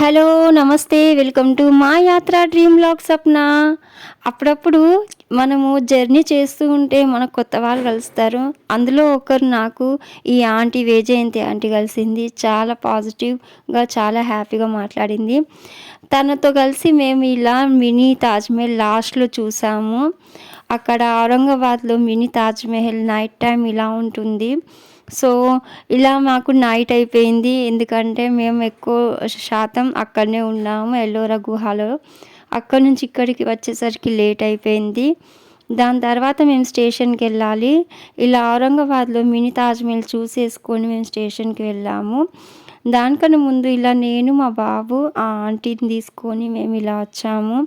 Hello నమస్తే. Welcome to మా యాత్ర డ్రీమ్ లాక్ సప్న అప్పుడప్పుడు మనము జర్నీ చేస్తూ ఉంటే మనకు కొత్త వాళ్ళు కలుస్తారు. అందులో ఒకరు నాకు ఈ ఆంటీ వేజయంతి ఆంటీ కలిసింది. చాలా పాజిటివ్గా చాలా హ్యాపీగా మాట్లాడింది. తనతో కలిసి మేము ఇలా మినీ తాజ్మహల్ లాస్ట్లో చూసాము. అక్కడ ఔరంగాబాద్లో మినీ తాజ్మహల్ నైట్ టైం ఇలా ఉంటుంది. సో ఇలా మాకు నైట్ అయిపోయింది. ఎందుకంటే మేము ఎక్కువ శాతం అక్కడనే ఉన్నాము ఎల్లోరా గుహలో. అక్కడ నుంచి ఇక్కడికి వచ్చేసరికి లేట్ అయిపోయింది. దాని తర్వాత మేము స్టేషన్కి వెళ్ళాలి. ఇలా ఔరంగాబాద్లో మినీ తాజ్మహల్ చూసేసుకొని మేము స్టేషన్కి వెళ్ళాము. దానికన్నా ముందు ఇలా నేను మా బాబు ఆ ఆంటీని తీసుకొని మేము ఇలా వచ్చాము.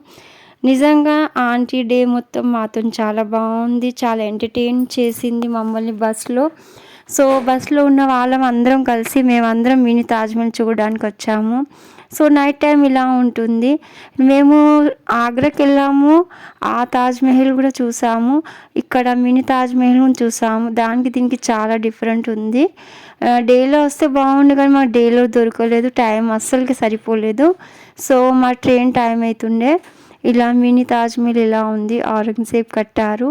నిజంగా ఆంటీ డే మొత్తం మాతో చాలా బాగుంది చాలా ఎంటర్టైన్ చేసింది మమ్మల్ని బస్లో. సో బస్లో ఉన్న వాళ్ళం అందరం కలిసి మేమందరం మినీ తాజ్మహల్ చూడడానికి వచ్చాము. సో నైట్ టైం ఇలా ఉంటుంది. మేము ఆగ్రాకి వెళ్ళాము. ఆ తాజ్మహల్ కూడా చూసాము. ఇక్కడ మినీ తాజ్మహల్ చూసాము. దానికి దీనికి చాలా డిఫరెంట్ ఉంది. డేలో వస్తే బాగుండు కానీ మాకు డేలో దొరకలేదు. టైం అస్సలకి సరిపోలేదు. సో మా ట్రైన్ టైం అవుతుండే ఇలా మినీ తాజ్మహల్ ఇలా ఉంది. ఔరంగజేబ్ కట్టారు.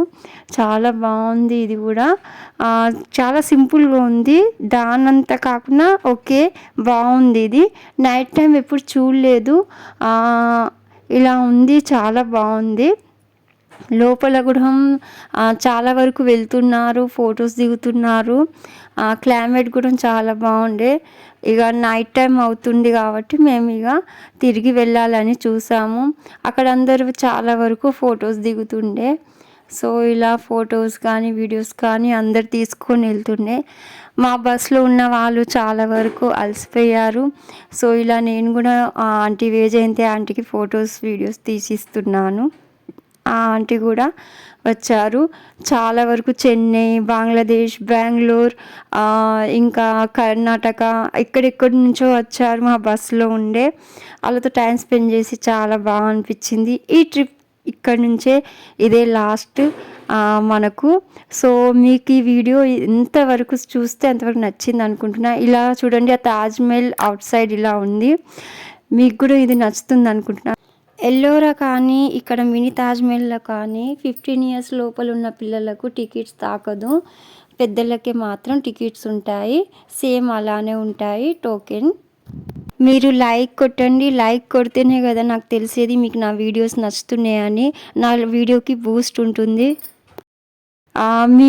చాలా బాగుంది ఇది కూడా. చాలా సింపుల్గా ఉంది. దానంత కాకుండా ఓకే బాగుంది ఇది. నైట్ టైం ఎప్పుడు చూడలేదు. ఇలా ఉంది. చాలా బాగుంది. లోపల కూడా చాలా వరకు వెళ్తున్నారు ఫొటోస్ దిగుతున్నారు. క్లైమేట్ కూడా చాలా బాగుండే ఇక నైట్ టైం అవుతుంది కాబట్టి మేము ఇక తిరిగి వెళ్ళాలని చూసాము. అక్కడ అందరూ చాలా వరకు ఫొటోస్ దిగుతుండే. సో ఇలా ఫొటోస్ కానీ వీడియోస్ కానీ అందరు తీసుకొని వెళ్తుండే. మా బస్సులో ఉన్న వాళ్ళు చాలా వరకు అలసిపోయారు. సో ఇలా నేను కూడా ఆంటీ వేజయంతి ఆంటీకి ఫొటోస్ వీడియోస్ తీసిస్తున్నాను. ఆ ఆంటీ కూడా వచ్చారు. చాలా వరకు చెన్నై బంగ్లాదేశ్ బెంగళూరు ఇంకా కర్ణాటక ఎక్కడెక్కడి నుంచో వచ్చారు మా బస్సులో ఉండే. వాళ్ళతో టైం స్పెండ్ చేసి చాలా బాగా అనిపించింది. ఈ ట్రిప్ ఇక్కడ నుంచే ఇదే లాస్ట్ మనకు. సో మీకు ఈ వీడియో ఎంతవరకు చూస్తే అంతవరకు నచ్చింది అనుకుంటున్నా. ఇలా చూడండి ఆ తాజ్మహల్ అవుట్ సైడ్ ఇలా ఉంది. మీకు కూడా ఇది నచ్చుతుంది అనుకుంటున్నా. ఎల్లోరా కానీ ఇక్కడ మినీ తాజ్మహల్లో కానీ ఫిఫ్టీన్ ఇయర్స్ లోపల ఉన్న పిల్లలకు టికెట్స్ తాకదు. పెద్దలకి మాత్రం టికెట్స్ ఉంటాయి. సేమ్ అలానే ఉంటాయి. టోకెన్. మీరు లైక్ కొట్టండి. లైక్ కొడితేనే కదా నాకు తెలిసేది మీకు నా వీడియోస్ నచ్చుతున్నాయని. నా వీడియోకి బూస్ట్ ఉంటుంది. మీ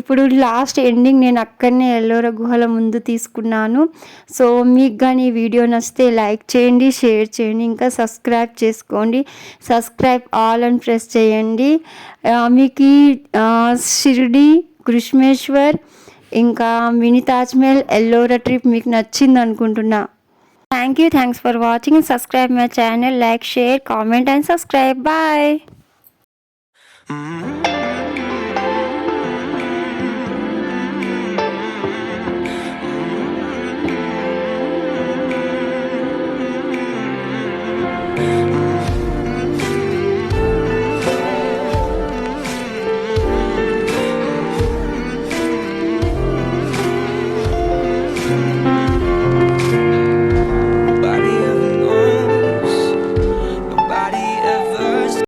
ఇప్పుడు లాస్ట్ ఎండింగ్ నేను అక్కడనే ఎల్లోర గుహల ముందు తీసుకున్నాను. సో మీకు కానీ ఈ వీడియో నచ్చితే లైక్ చేయండి షేర్ చేయండి ఇంకా సబ్స్క్రైబ్ చేసుకోండి. సబ్స్క్రైబ్ ఆల్ అని ప్రెస్ చేయండి. మీకు షిరిడి కృష్ణేశ్వర్ ఇంకా మినీ తాజ్మహల్ ఎల్లోర ట్రిప్ మీకు నచ్చింది అనుకుంటున్నా. Thank you thanks for watching subscribe my channel like share comment and subscribe bye